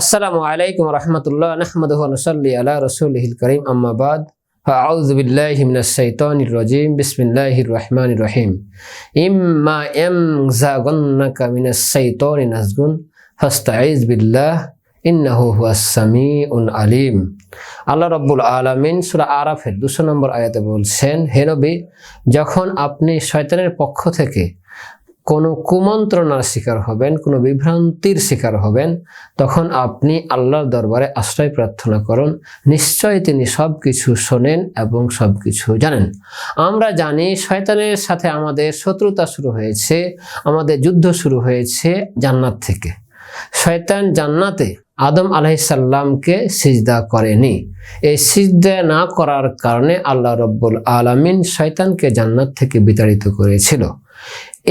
আসসালামু আলাইকুম রহমতুল্লাহ আহমদুহ নসল্লি রসুলহিল করিম আম্মাবাদ আউজবিল্লাহিমিনাশাইতানিরজিম বিসমিল্লাহির রহমানির রহিম। ইম্মা এম জাগন্নাকা মিনাশাইতানি নাজগুন ফাস্তাঈজ বিল্লাহ, ইন্নাহু হুয়াস সামিউন আলিম। আল্লাহ রব্বুল আলামিন সূরা আরাফের দুশো নম্বর আয়াতে বলছেন, হে যখন আপনি শয়তানের পক্ষ থেকে কোনো কুমন্ত্রণার শিকার হবেন, কোনো বিভ্রান্তির শিকার হবেন, তখন আপনি আল্লাহর দরবারে আশ্রয় প্রার্থনা করুন। নিশ্চয় তিনি সব কিছু শোনেন এবং সব কিছু জানেন। আমরা জানি শয়তানের সাথে আমাদের শত্রুতা শুরু হয়েছে, আমাদের যুদ্ধ শুরু হয়েছে জান্নাত থেকে। শয়তান জান্নাতে আদম আলাইসাল্লামকে সিজদা করেনি। এই সিজদা না করার কারণে আল্লাহ রব্বুল আলামিন শয়তানকে জান্নাত থেকে বিতাড়িত করেছিল।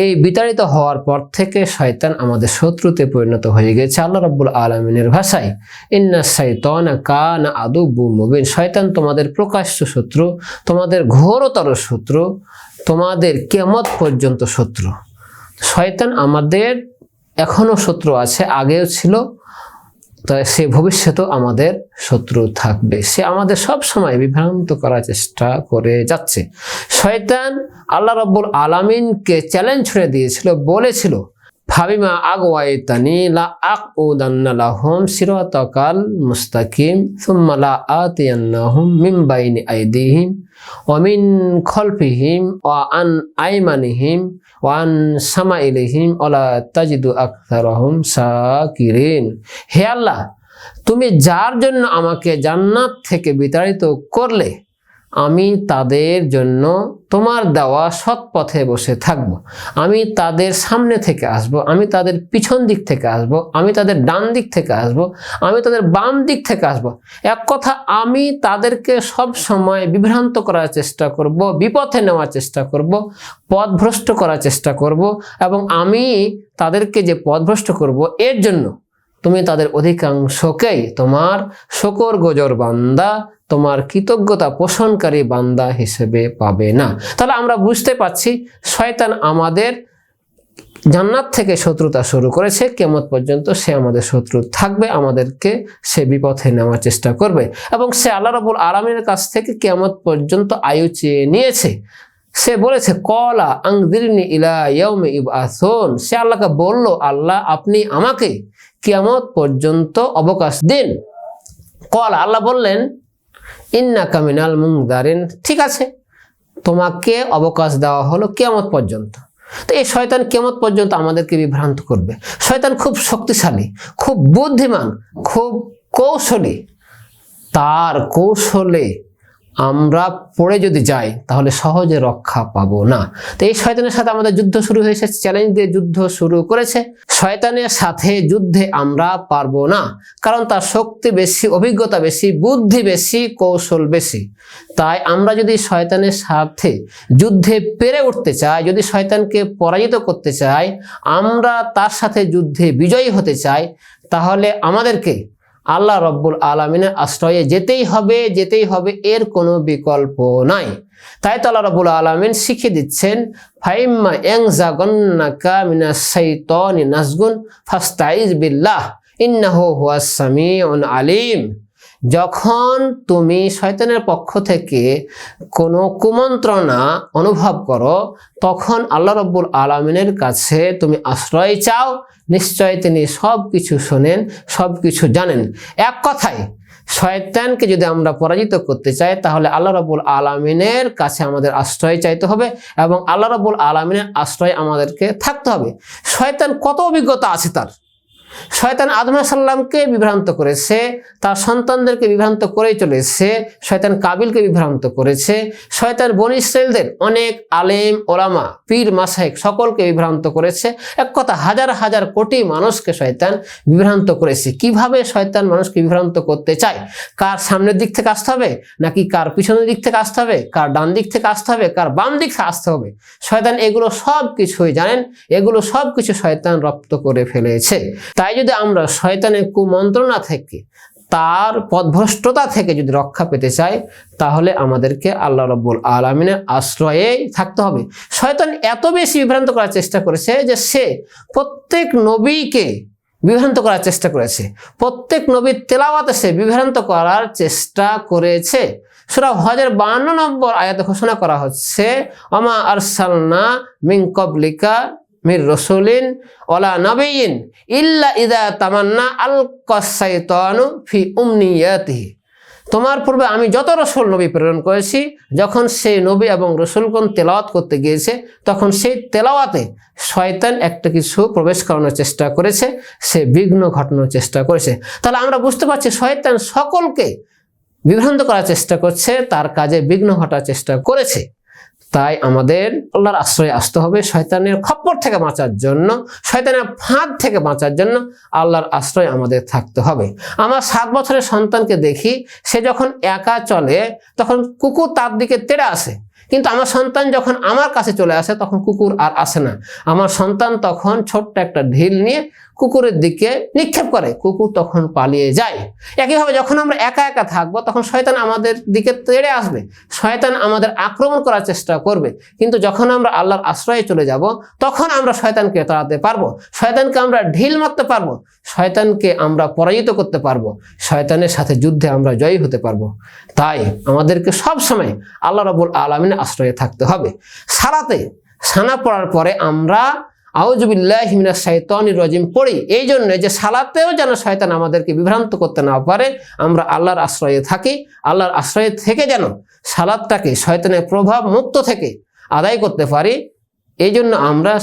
এই বিতাড়িত হওয়ার পর থেকে শয়তান আমাদের শত্রুতে পরিণত হয়ে গেছে আল্লাহ রব্বুল আলমিনের ভাষায়। ইন্না শৈতন কান আদু বু মুবিন। শয়তান তোমাদের প্রকাশ্য শত্রু, তোমাদের ঘোরতর শত্রু, তোমাদের কেমত পর্যন্ত শত্রু। শয়তান আমাদের এখনও শত্রু আছে, আগেও ছিল, তো সে ভবিষ্যতেও আমাদের শত্রু থাকবে। সে আমাদের সব সময় বিভ্রান্ত করার চেষ্টা করে যাচ্ছে। শয়তান আল্লাহ রব্বুল আলামিনকে চ্যালেঞ্জ ছুড়ে দিয়েছিল, বলেছিল ফাবিমা আগওয়াইতানি লা আকউদান্না লাহুম সিরাতাকাল মুস্তাকিম, সুম্মা লা আতিয়ান্নাহুম মিন বাইনি আইদিহিম, ওয়া মিন খলফিহিম, ওয়া আন আইমানিহিম, ওয়া আন সামাইলিহিম ওয়ালা তাজিদু আকথারহুম শাকিরিন হে আল্লাহ, তুমি যার জন্য আমাকে জান্নাত থেকে বিতাড়িত করলে আমি তাদের জন্য তোমার দেওয়া সৎ পথে বসে থাকব। আমি তাদের সামনে থেকে আসব, আমি তাদের পিছন দিক থেকে আসব, আমি তাদের ডান দিক থেকে আসব, আমি তাদের বাম দিক থেকে আসব এক কথা, আমি তাদেরকে সব সময় বিভ্রান্ত করার চেষ্টা করব, বিপথে নেওয়ার চেষ্টা করব, পথভ্রষ্ট করার চেষ্টা করব এবং আমি তাদেরকে যে পথভ্রষ্ট করব, এর জন্য তুমি তাদের অধিকাংশকেই তোমার শকর গজর বান্দা, তোমার কৃতজ্ঞতা পোষণকারী বান্দা হিসেবে পাবে না। তাহলে আমরা বুঝতে পারছি শয়তান আমাদের জান্নাত থেকে শত্রুতা শুরু করেছে, কেমত পর্যন্ত সে আমাদের শত্রু থাকবে, আমাদেরকে সে বিপথে নেওয়ার চেষ্টা করবে এবং সে আল্লাহ রবুল আলমের কাছ থেকে কেমত পর্যন্ত আয়ু চেয়ে নিয়েছে। সে বলেছে, কলা আংদিরনি ইলা ইয়ৌমে ইবাসন সে আল্লাহকে বলল, আল্লাহ, আপনি আমাকে কিয়ামত পর্যন্ত অবকাশ দিন। কল, আল্লাহ বললেন ইন্না কামিনাল মুংদারিন ঠিক আছে, তোমাকে অবকাশ দেওয়া হলো কেমত পর্যন্ত। তো এই শয়তান কেমত পর্যন্ত আমাদেরকে বিভ্রান্ত করবে। শয়তান খুব শক্তিশালী, খুব বুদ্ধিমান, খুব কৌশলী। তার কৌশলে আমরা পড়ে যদি যাই, তাহলে সহজে রক্ষা পাবো না। তো এই শয়তানের সাথে আমাদের যুদ্ধ শুরু হয়েছে চ্যালেঞ্জ দিয়ে যুদ্ধ শুরু করেছে। শয়তানের সাথে যুদ্ধে আমরা পারব না, কারণ তার শক্তি বেশি, অভিজ্ঞতা বেশি, বুদ্ধি বেশি, কৌশল বেশি। তাই আমরা যদি শয়তানের সাথে যুদ্ধে পেরে উঠতে চাই, যদি শয়তানকে পরাজিত করতে চাই, আমরা তার সাথে যুদ্ধে বিজয়ী হতে চাই, তাহলে আমাদেরকে আল্লাহ রব্বুল আলমিনের আশ্রয়ে যেতেই হবে যেতেই হবে এর কোনো বিকল্প নাই। তাই তো আল্লাহ রব্বুল আলমিন শিখে দিচ্ছেন ফাইমা এং জাগন্নাকা বিল্লাহ, ইন্নাহু হুয়া সামি আলিম। যখন তুমি শয়তানের পক্ষ থেকে কোনো কুমন্ত্রণা অনুভব করো, তখন আল্লাহ রব্বুল আলমিনের কাছে তুমি আশ্রয় চাও। নিশ্চয় তিনি সব কিছু শোনেন সব কিছু জানেন। এক কথায়, শয়তানকে যদি আমরা পরাজিত করতে চাই, তাহলে আল্লাহ রবুল আলমিনের কাছে আমাদের আশ্রয় চাইতে হবে এবং আল্লাহ রবুল আলমিনের আশ্রয় আমাদেরকে থাকতে হবে। শয়তান কত অভিজ্ঞতা আছে তার? শয়তান আদম সাল্লামকে বিভ্রান্ত করেছে, তার সন্তানদেরকে বিভ্রান্ত করেই চলেছে, শয়তান কাবিলকে বিভ্রান্ত করেছে, শয়তান বন ইসরায়েলদের অনেক আলেম, ওলামা, পীর মাসাইক সকলকে বিভ্রান্ত করেছে। এক কথা, হাজার হাজার কোটি মানুষকে শয়তান বিভ্রান্ত করেছে। কীভাবে শয়তান মানুষকে বিভ্রান্ত করতে চায়? কার সামনের দিক থেকে আসতে হবে, নাকি কার পিছনের দিক থেকে আসতে হবে, কার ডান দিক থেকে আসতে হবে, কার বাম দিক থেকে আসতে হবে? শয়তান এগুলো সব কিছুই জানেন, এগুলো সব কিছু শয়তান রপ্ত করে ফেলেছে। তাই যদি আমরা শয়তানের কুমন্ত্রণা থেকে, তার পদভ্রষ্টতা থেকে যদি রক্ষা পেতে চাই, তাহলে আমাদেরকে আল্লাহ রব্বুল আলমিনের আশ্রয়ে থাকতে হবে। শয়তান এত বেশি বিভ্রান্ত করার চেষ্টা করেছে যে সে প্রত্যেক নবীকে বিভ্রান্ত করার চেষ্টা করেছে। প্রত্যেক নবীর তেলাওয়াতে সে বিভ্রান্ত করার চেষ্টা করেছে। সুরা হজের বান্ন নম্বর আয়াতে ঘোষণা করা হচ্ছে অমা আরসালনা মিন কবলিকা মির রসুলিন, ওলা নবীন, ইল্লা ইদা তামান্না আল কসাইতানু ফি উমনিয়াতিহি। তোমার পূর্বে আমি যত রসুল নবী প্রেরণ করেছি, যখন সেই নবী এবং রসুলগণ তেলাওয়াত করতে গিয়েছে, তখন সেই তেলাওয়াতে শয়তান একটা কিছু প্রবেশ করানোর চেষ্টা করেছে, সে বিঘ্ন ঘটানোর চেষ্টা করেছে। তাহলে আমরা বুঝতে পারছি শয়তান সকলকে বিভ্রান্ত করার চেষ্টা করছে, তার কাজে বিঘ্ন ঘটার চেষ্টা করেছে। তাই আমাদের আল্লাহর আশ্রয়ে আসতে হবে শয়তানের খপ্পর থেকে বাঁচার জন্য, শয়তানের ফাঁদ থেকে বাঁচার জন্য আল্লাহর আশ্রয় আমাদের থাকতে হবে। আমার সাত বছরের সন্তানকে দেখি, সে যখন একা চলে, তখন কুকুর তার দিকে তেড়ে আসে। কিন্তু আমার সন্তান যখন আমার কাছে চলে আসে, তখন কুকুর আর আসে না। আমার সন্তান তখন ছোট্ট একটা ঢিল নিয়ে কুকুরের দিকে নিক্ষেপ করে। কুকুর তখন পালিয়ে যায়। একইভাবে যখন আমরা একা একা থাকব, তখন শয়তান আমাদের দিকে তেড়ে আসবে। শয়তান আমাদের আক্রমণ করার চেষ্টা করবে। কিন্তু যখন আমরা আল্লাহর আশ্রয়ে চলে যাব, তখন আমরা শয়তানকে তাড়াতে পারব। শয়তানকে আমরা ঢিল মারতে পারব। শয়তানকে আমরা পরাজিত করতে পারব। শয়তানের সাথে যুদ্ধে আমরা জয়ী হতে পারব। তাই আমাদেরকে সব সময় আল্লাহ রবুল আলমিনের আশ্রয়ে থাকতে হবে। সারাতে সানা পড়ার পরে আমরা আউজুবিল্লাহ হিমিনা শৈতানির রজিম পড়ি। এই জন্য যে সালাতেও যেন শয়তান আমাদেরকে বিভ্রান্ত করতে না পারে, আমরা আল্লাহর আশ্রয়ে থাকি। আল্লাহর আশ্রয়ে থেকে যেন সালাদটাকে শয়তানের প্রভাব মুক্ত থেকে আদায় করতে পারি। এই জন্য আমরা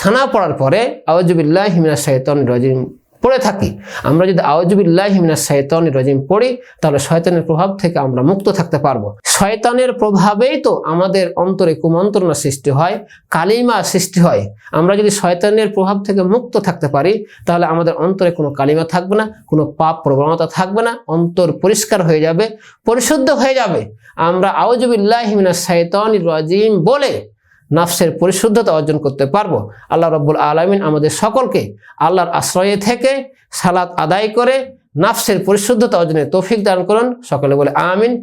সানা পড়ার পরে আউজুবিল্লাহ হিমিনা শৈতান রজিম পড়ে থাকি। আমরা যদি আউজুবিল্লাহ হিমিনা শৈতান রজিম পড়ি, তাহলে শয়তানের প্রভাব থেকে আমরা মুক্ত থাকতে পারব। শয়তানের প্রভাবেই তো আমাদের অন্তরে কুমন্ত্রণা সৃষ্টি হয়, কালিমা সৃষ্টি হয়। আমরা যদি শয়তানের প্রভাব থেকে মুক্ত থাকতে পারি, তাহলে আমাদের অন্তরে কোনো কালিমা থাকবে না, কোনো পাপ প্রবণতা থাকবে না, অন্তর পরিষ্কার হয়ে যাবে, পরিশুদ্ধ হয়ে যাবে। আমরা আউজুবিল্লাহ হিমিনা শৈতান রজিম বলে নাফসের পরিশুদ্ধতা অর্জন করতে পারব। আল্লাহ রব্বুল আলমিন আমাদের সকলকে আল্লাহর আশ্রয়ে থেকে সালাত আদায় করে নাফসের পরিশুদ্ধতা অর্জনে তৌফিক দান করুন। সকলে বলে আমিন।